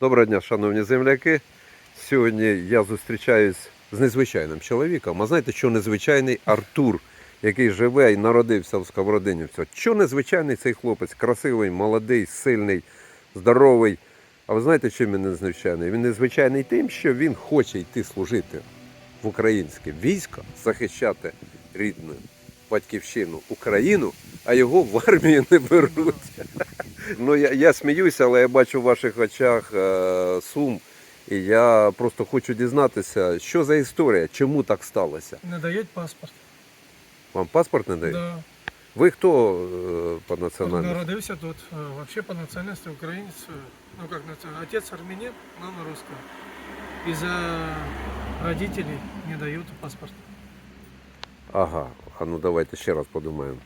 Доброго дня, шановні земляки. Сьогодні я зустрічаюсь з незвичайним чоловіком. А знаєте, що незвичайний Артур, який живе і народився в Сковородинівці. Що незвичайний цей хлопець? Красивий, молодий, сильний, здоровий. А ви знаєте, чим він незвичайний? Він незвичайний тим, що він хоче йти служити в українське військо, захищати рідну батьківщину Україну, а його в армію не беруть. Ну, я, я сміюся, але я бачу в ваших очах е, сум. І я просто хочу дізнатися, що за історія, чому так сталося. Не дають паспорт. Вам паспорт не дають? Да. Ви хто е, по національності? Народився тут. Э, Вообще по национальности украинец. э, Ну как национальность? Отец армянин, мама русская. Из-за родителей не дают паспорт. Ага, а ну давайте ще раз подумаємо.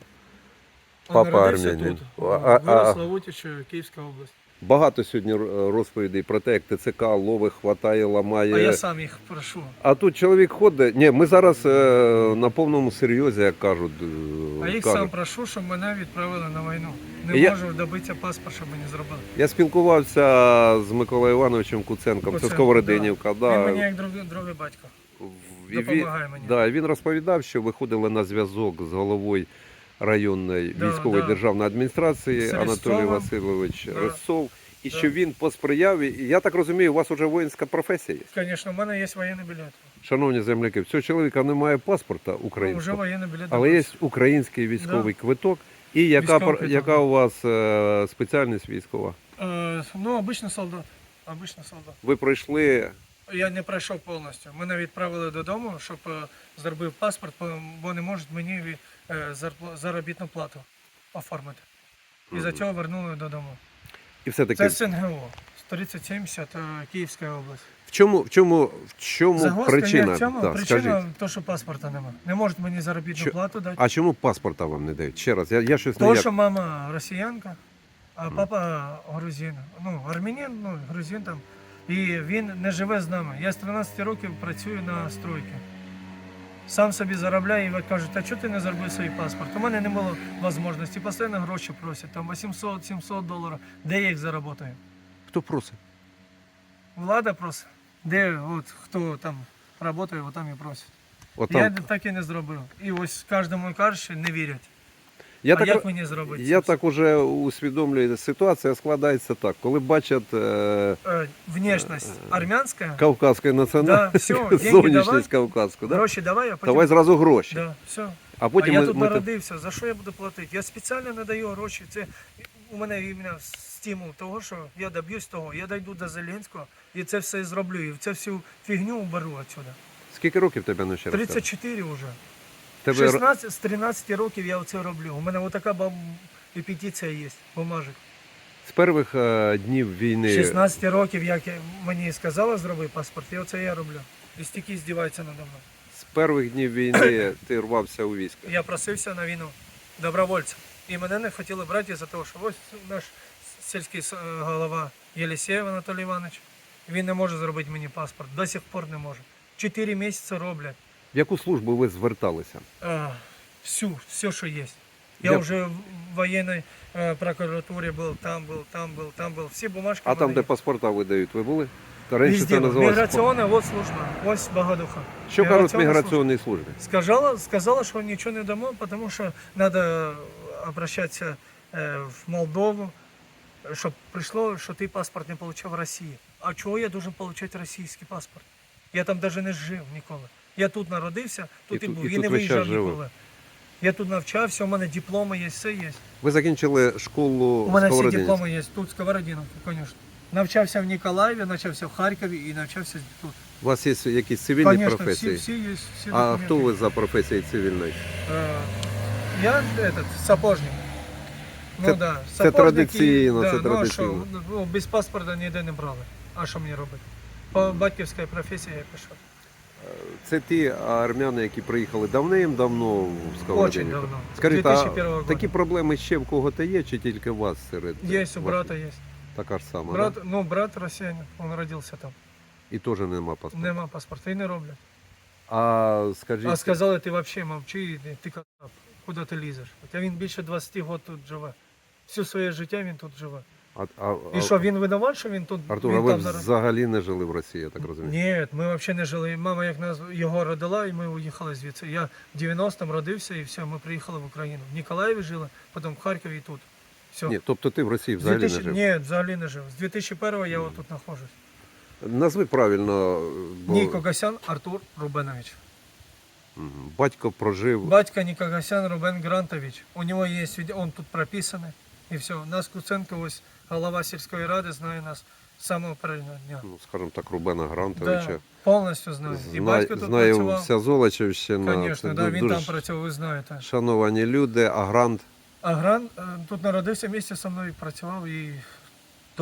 Папа народився армянин. тут. А- а- Вырос а- в Київська область. Багато сьогодні розповідей про те, як ТЦК ловить, хватає, ламає. А я сам їх прошу. А тут чоловік ходить. Ні, ми зараз е, на повному серйозі, як кажуть. е, А їх кажуть. сам прошу, щоб мене відправили на війну. Не Я- можу добитися паспорт, щоб мені зробили. Я спілкувався з Миколаєм Івановичем Куценком, це Куценко, Сковородинівка. Він Да. мені як другий, другий батько. І він, Допомагає мені. да, він розповідав, що виходили на зв'язок з головою районної Да, військової да. державної адміністрації З Анатолій. Васильович Да. Рисцов. І Да. що він посприяв, і я так розумію, у вас вже воїнська професія є. Звісно, в мене є воєнний білет. Шановні земляки, в цього чоловіка немає паспорта Ну, Вже воєнний білет. але є український військовий квиток. І яка, квиток, яка да. у вас е, спеціальність військова? Е, ну, обичний солдат. Обичний солдат. Ви пройшли Я не пройшов повністю. Мене відправили додому, щоб е, зробив паспорт, бо- не можуть мені е, заробітну плату оформити. І за цього вернули додому. і все таки Це СНГО. 3070 е, Київська область. в чому в чому в чому Загвоздка причина? в цьому. Да, Причина скажіть. то, що паспорта нема. Не можуть мені заробітну Що- плату дати. А чому паспорта вам не дають? Ще раз, я, я щось не То, як... що мама росіянка, а папа грузин. Ну, армянин, ну, грузин там. І він не живе з нами. Я з 13 років працюю на стройці. Сам собі заробляю і кажуть, а чого ти не зробив свій паспорт? У мене не було можливості. Постійно гроші просять, там 800-700 доларів. Де я їх заработаю? Хто просить? Влада просить. Де от хто там працює, от там і просить. От Я так і не зробив. І ось кожному кажуть, що не вірять. Я а так, як мені зробити? я так уже усвідомлюю, ситуація складається так. Коли бачать е, Е, внешність армянська, кавказської Да, національності, всё, деньги зовнішність давай. кавказську, да? гроші давай, а потім... давай зразу гроші. Да, все. А потім а я ми, тут ми те- народився, за що я буду платити? Я спеціально не даю гроші. Це у мене іменно стимул того, що я доб'юсь того, я дойду до Зеленського і це все зроблю. І це всю фігню уберу отсюда. Скільки років тебе ну, ще раз? 34 вже. Тебе... 16, з 13 років я це роблю. У мене отака бам... і є, бумажик. З перших е, днів війни 16 років, як я- мені сказали зроби паспорт, і оце я роблю. І стільки здіваються надо мною. з перших днів війни ти рвався у військо. Я просився на війну добровольцем. І мене не хотіли брати за того, що ось наш сільський с- е, голова Єлісєєв Анатолій Іванович. Він не може зробити мені паспорт. До сих пор не може. Чотири місяці роблять. В яку службу ви зверталися? А, всю, все, що є. Я Я- вже в воєнній е, прокуратурі був, там був, там був, там був. Всі бумажки. А в там, мене де є. паспорта видають, ви були? Та раніше Везде це був. називалося. Міграційна, от служба, ось Богодуха. Що кажуть в Міграційна міграційній службі? Сказала, сказала, что ничего не дамо, потому что надо обращаться э, в Молдову, чтобы пришло, что ты паспорт не получил в России. А чого я должен получать російський паспорт? Я там даже не жив ніколи. Я тут народився, тут І і, був, і і, тут не виїжджав ніколи. Я тут навчався, у мене дипломи є, все є. Ви закінчили школу У мене всі дипломи є, тут Сковородиновка, звісно. Навчався в Ніколаєві, навчався в Харкові і навчався тут. У вас є якісь цивільні Конечно, професії? всі, всі є, всі А хто ви за професією цивільною? Э, Я этот сапожник. Ну Це- да, це традиційно, і- це да, ну, а що, ну, без паспорта ніде не брали. А що мені робити? По батьківській професії я пішов. Це ті армяни, які приїхали давним-давно в Очень Сковородинівку. давно. Скажіть, 2001 а года. такі проблеми ще в кого-то є, чи тільки у вас серед Є, у ваших? брата є. Така ж сама, Брат, да? ну, брат росіянин, він родився там. І теж нема паспорту. Нема паспорта і не роблять. А скажіть, А сказали, ти взагалі мовчи, ти кацап, куди ти лізеш? Хоча він більше 20 років тут живе. Все своє життя він тут живе. А, а, І що, він видавав, що він тут Артур, він а ви там зараз? взагалі не жили в Росії, я так розумію? Ні, ми взагалі не жили. Мама як нас його родила, і ми уїхали звідси. Я в 90-му родився і все, ми приїхали в Україну. В Ніколаєві жили, потім в Харкові і тут. Все. Ні, тобто ти в Росії взагалі 2000 не жив? Ні, взагалі не жив. З 2001-го я отут знаходжусь. Назви правильно, бо Ніко Гасян Артур Рубенович. Мгм. батько прожив. Батько Никогасян Рубен Грантович. У него есть, видео, он тут прописаний. І все. Нас Куценко, ось голова сільської ради, знає нас з самого першого дня. ну, скажімо так, Рубена Грантовича. Да, повністю знає. І батько тут знає працював. вся Золочівщина. Звісно, да, він дуже там працював, ви знаєте. Шановані люди, а Грант А Грант е, тут народився місце зі мною працював і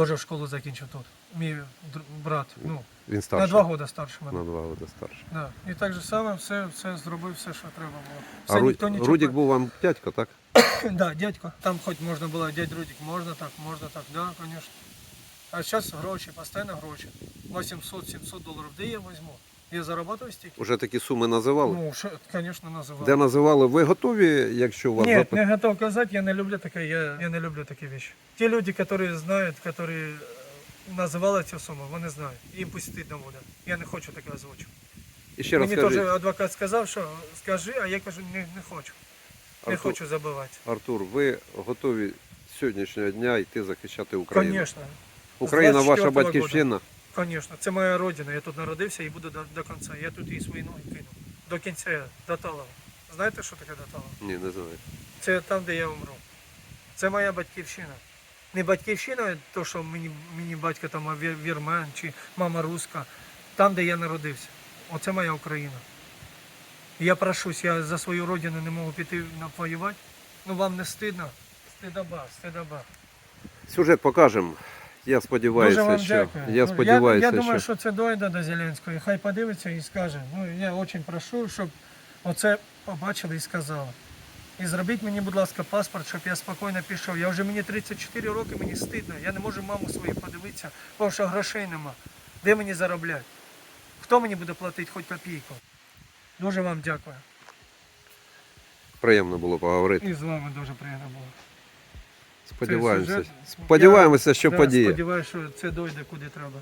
теж в школу закінчив тут. Мій брат. Ну, він на два роки старше мене. На два роки старше. Да. І так же саме все, все зробив, все, що треба було. Все, а ніхто нічого Рудік був вам дядько, так? Да, дядько. Там хоч можна було, дядь Рудік, можна так, можна так, да, конечно. А зараз гроші, постійно гроші. 800-700 доларів, де я візьму? Я заробляю стільки? Уже такі суми називали? Ну, що, звісно, називав. Де називали, ви готові, якщо у вас Ні, запит? не готов казати, я не люблю таке, я, я не люблю такі речі. Ті люди, які знають, які е, називали цю суму, вони знають. Їм пусть стидно буде. Я не хочу таке озвучити. І ще раз Мені скажіть, теж адвокат сказав, що скажи, а я кажу, не, не хочу. Не Артур, хочу забивати. Артур, ви готові з сьогоднішнього дня йти захищати Україну? Звісно. Україна ваша 24-го батьківщина. Звісно, це моя родина. Я тут народився і буду до, до кінця. Я тут і свої ноги кину. До кінця, до Талова. Знаєте, що таке до Талова? Ні, не знаю. Це там, де я умру. Це моя батьківщина. Не батьківщина, то, що мені, мені батько там вірмен чи мама руська. Там, де я народився. Оце моя Україна. Я прошусь, я за свою родину не можу піти воювати. Ну вам не стидно? Стидоба, стидоба. Сюжет покажемо. Я сподіваюся, Дуже вам що дякую. я Ну, сподіваюся, я, я думаю, що що це дойде до Зеленського. Хай подивиться і скаже. Ну я дуже прошу, щоб оце побачили і сказали. І зробіть мені, будь ласка, паспорт, щоб я спокійно пішов. Я вже мені 34 роки, мені стидно. Я не можу маму свою подивитися, тому що грошей нема. Де мені заробляти? Хто мені буде платити хоч копійку? Дуже вам дякую. приємно було поговорити. І з вами дуже приємно було. Сподіваємося, сподіваємося, що подіє. Сподіваюся, що це дойде куди треба.